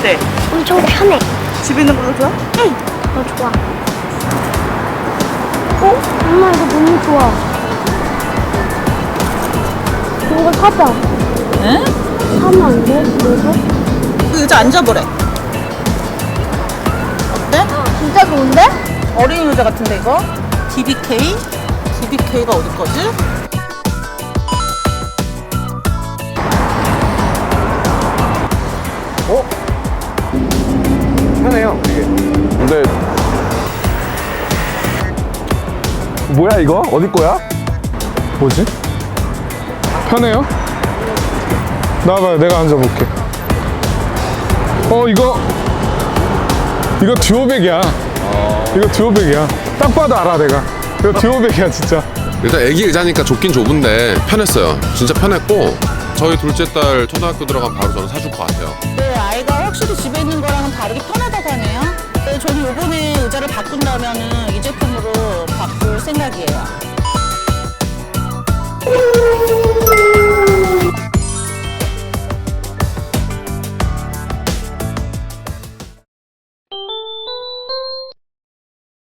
어때? 엄청 편해. 집에 있는 거보다 좋아? 응, 더 좋아. 어? 엄마 이거 너무 좋아. 이거 사자. 응? 사면 안 돼? 그래서? 그 의자 앉아보래. 어때? 진짜 좋은데? 어린이 의자 같은데 이거? DBK? DBK가 어디 거지? 편해요, 이게. 근데 뭐야 이거? 어디 거야? 뭐지? 편해요? 나와봐요, 내가 앉아볼게. 어, 이거, 이거 듀오백이야. 이거 듀오백이야. 딱 봐도 알아, 내가. 이거 듀오백이야, 진짜. 일단 애기 의자니까 좁긴 좁은데 편했어요. 진짜 편했고 저희 둘째 딸 초등학교 들어가면 바로 저는 사줄 것 같아요. 네, 아이가 확실히 집에 있는 거랑은 다르게 편하다 고